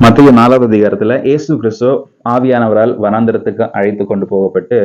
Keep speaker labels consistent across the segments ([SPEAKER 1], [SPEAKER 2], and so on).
[SPEAKER 1] மத்திய நாலாவது அதிகாரத்துல ஏசு கிறிஸ்தோ ஆவியானவரால் வனாந்திரத்துக்கு அழைத்து கொண்டு போகப்பட்டு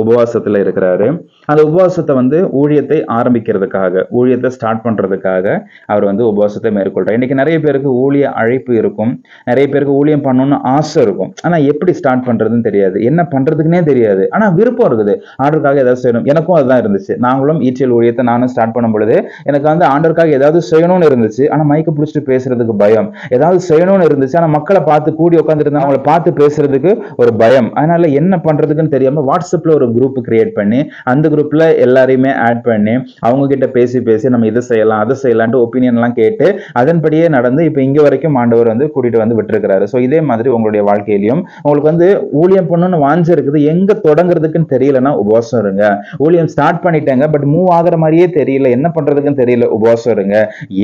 [SPEAKER 1] உபவாசத்துல இருக்கிறாரு. அந்த உபவாசத்தை வந்து ஊழியத்தை ஆரம்பிக்கிறதுக்காக ஊழியத்தை ஸ்டார்ட் பண்றதுக்காக அவர் வந்து உபவாசத்தை மேற்கொள்றார். இன்னைக்கு நிறைய பேருக்கு ஊழிய அழைப்பு இருக்கும். நிறைய பேருக்கு ஊழியம் பண்ணணும்னு ஆசை இருக்கும். ஆனா எப்படி ஸ்டார்ட் பண்றதுன்னு தெரியாது. என்ன பண்றதுக்குன்னே தெரியாது. ஆனா விருப்பம் இருக்குது. ஆண்டருக்காக ஏதாவது செய்யணும். எனக்கும் அதுதான் இருந்துச்சு. நாங்களும் ஈச்சல் ஊழியத்தை நானும் ஸ்டார்ட் பண்ணும் பொழுது எனக்கு வந்து ஆண்டருக்காக ஏதாவது செய்யணும்னு இருந்துச்சு. ஆனா மைக்க பிடிச்சிட்டு பேசுறதுக்கு பயம். ஏதாவது செய்யணும்னு இருந்துச்சு. ஆனா மக்களை பார்த்து கூடி உட்காந்துருந்தா அவங்கள பார்த்து பேசுறதுக்கு ஒரு பயம். அதனால என்ன பண்றதுக்குன்னு தெரியாம வாட்ஸ்அப்ல ஒரு குரூப் கிரியேட் பண்ணி அந்த குரூப்ல எல்லாரையுமே ஆட் பண்ணி அவங்க கிட்ட பேசி பேசி நம்ம இதை செய்யலாம் அதை செய்யலான்ட்டு ஒப்பீனியன் எல்லாம் கேட்டு அதன்படியே நடந்து இப்போ இங்க வரைக்கும் ஆண்டவர் வந்து கூட்டிட்டு வந்து விட்டுருக்கிறாரு. ஸோ இதே மாதிரி உங்களுடைய வாழ்க்கையிலையும் உங்களுக்கு வந்து ஊழியம் பண்ணணும்னு வாஞ்ச இருக்குது. எங்க தொடங்குறதுக்குன்னு தெரியலன்னா உபவாசம் இருங்க. ஊழியம் ஸ்டார்ட் பண்ணிட்டேங்க பட் மூவ் ஆகிற மாதிரியே தெரியல. என்ன பண்றதுக்குன்னு தெரியல உபவாசம் இருங்க.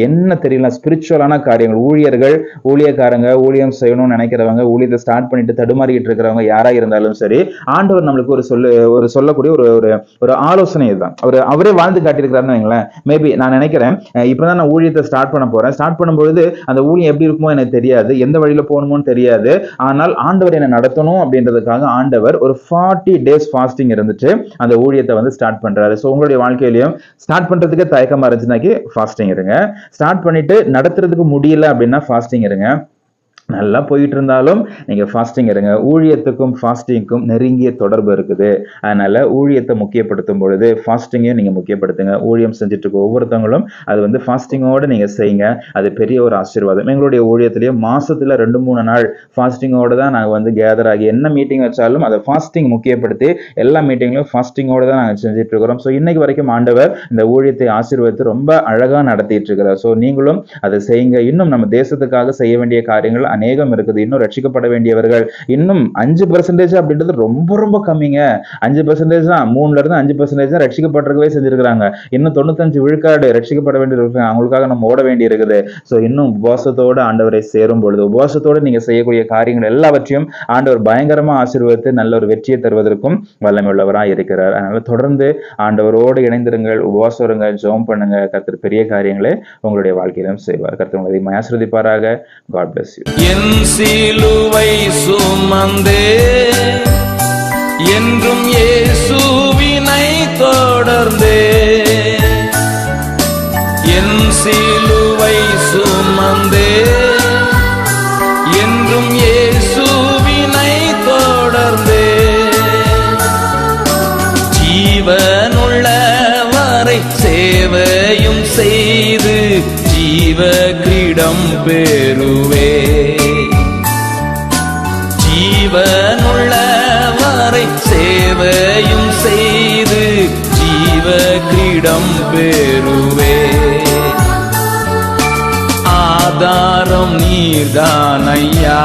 [SPEAKER 1] என்ன தெரியல ஸ்பிரிச்சுவலான காரியங்கள். ஊழியர்கள் ஊழியக்காரங்க ஊழியம் செய்யணும்னு நினைக்கிறவங்க ஊழியத்தை ஸ்டார்ட் பண்ணிட்டு தடுமாறிக்கிட்டு இருக்கிறவங்க யாராக இருந்தாலும் சரி ஆண்டவர் நம்மளுக்கு ஒரு சொல்லு ஒரு சொல்லக்கூடிய ஒரு ஒரு ஒரு ஆலோசனை இதுதான். அவர் அவரே வாழ்ந்து காட்டியிருக்கிறாருன்னு வைங்களேன். மேபி நான் நினைக்கிறேன் இப்போதான் நான் ஊழியத்தை ஸ்டார்ட் பண்ண போகிறேன் ஸ்டார்ட் பண்ணும்பொழுது அந்த ஊழியம் எப்படி இருக்குமோ எனக்கு தெரியாது. எந்த வழியில் போகணுமோன்னு தெரியாது. ஆனால் ஆண்டவர் என்னை நடத்தணும் அப்படின்றதுக்காக ஆண்டவர் ஒரு ஃபார்ட்டி டேஸ் ஃபாஸ்டிங் இருந்துட்டு அந்த ஊழியத்தை வந்து ஸ்டார்ட் பண்ணுறாரு ஸோ உங்களுடைய வாழ்க்கையிலையும் ஸ்டார்ட் பண்ணுறதுக்கு தயக்கமாக இருந்துச்சுனாக்கி ஃபாஸ்டிங் இருங்க. ஸ்டார்ட் பண்ணிட்டு நடத்துறதுக்கு முடியல அப்படின்னா ஃபாஸ்டிங் இருங்க. நல்லா போயிட்டு இருந்தாலும் நீங்கள் ஃபாஸ்டிங் இருங்க. ஊழியத்துக்கும் ஃபாஸ்டிங்க்கும் நெருங்கிய தொடர்பு இருக்குது. அதனால் ஊழியத்தை முக்கியப்படுத்தும் பொழுது ஃபாஸ்டிங்கையும் நீங்கள் முக்கியப்படுத்துங்க. ஊழியம் செஞ்சுட்டு இருக்க ஒவ்வொருத்தவங்களும் அது வந்து ஃபாஸ்டிங்கோடு நீங்கள் செய்யுங்க அது பெரிய ஒரு ஆசீர்வாதம். எங்களுடைய ஊழியத்திலேயே மாதத்தில் ரெண்டு மூணு நாள் ஃபாஸ்டிங்கோடு தான் நாங்கள் வந்து கேதர் ஆகி என்ன மீட்டிங் வச்சாலும் அதை ஃபாஸ்டிங் முக்கியப்படுத்தி எல்லா மீட்டிங்லையும் ஃபாஸ்டிங்கோடு தான் நாங்கள் செஞ்சுட்டு இருக்கிறோம். ஸோ இன்னைக்கு வரைக்கும் ஆண்டவர் இந்த ஊழியத்தை ஆசீர்வதித்து ரொம்ப அழகாக நடத்திட்டு இருக்கிறார். ஸோ நீங்களும் அதை செய்யுங்க. இன்னும் நம்ம தேசத்துக்காக செய்ய வேண்டிய காரியங்கள் அநேகம் இருக்குது. இன்னும் ரட்சிக்கப்பட வேண்டியவர்கள் இன்னும் அஞ்சு பர்சன்டேஜ் அப்படின்றது ரொம்ப ரொம்ப கம்மிங்க. அஞ்சு பர்சன்டேஜ் தான். மூணுல இருந்து அஞ்சு பர்சன்டேஜ் தான் ரட்சிக்கப்பட்டிருக்கவே செஞ்சிருக்கிறாங்க. இன்னும் தொண்ணூத்தஞ்சு விழுக்காடு ரட்சிக்கப்பட வேண்டியிருக்காங்க. அவங்களுக்காக நம்ம ஓட வேண்டி இருக்குது ஸோ இன்னும் உபவாசத்தோடு ஆண்டவரை சேரும் பொழுது உபவாசத்தோடு நீங்க செய்யக்கூடிய காரியங்கள் எல்லாவற்றையும் ஆண்டவர் பயங்கரமா ஆசீர்வதித்து நல்ல ஒரு வெற்றியை தருவதற்கும் வல்லமையுள்ளவராக இருக்கிறார். அதனால தொடர்ந்து ஆண்டவரோடு இணைந்திருங்கள் உபவாசம் இருங்க ஜெபம் பண்ணுங்க. கருத்து பெரிய காரியங்களை உங்களுடைய வாழ்க்கையிலும் செய்வார். கருத்து உங்களை ஆசிர்வதிப்பாராக. காட் பிளஸ் யூ
[SPEAKER 2] என் சிலுவை சுமந்தே என்றும் இயேசுவினை தொடர்ந்தே. என் சிலுவை சுமந்தே என்றும் இயேசுவினை தொடர்ந்தே. ஜீவனுள்ளவரை சேவையும் செய்து ஜீவ கிரீடம் பெறுவே ஜீவ கிரீடம் பெறுவே. ஆதாரம் நீர்தானையா?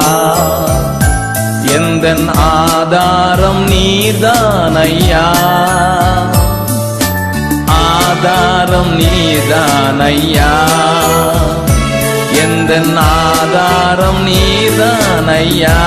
[SPEAKER 2] எந்த ஆதாரம் நீர்தானையா? ஆதாரம் நீதானையா எந்த ஆதாரம் நீதானையா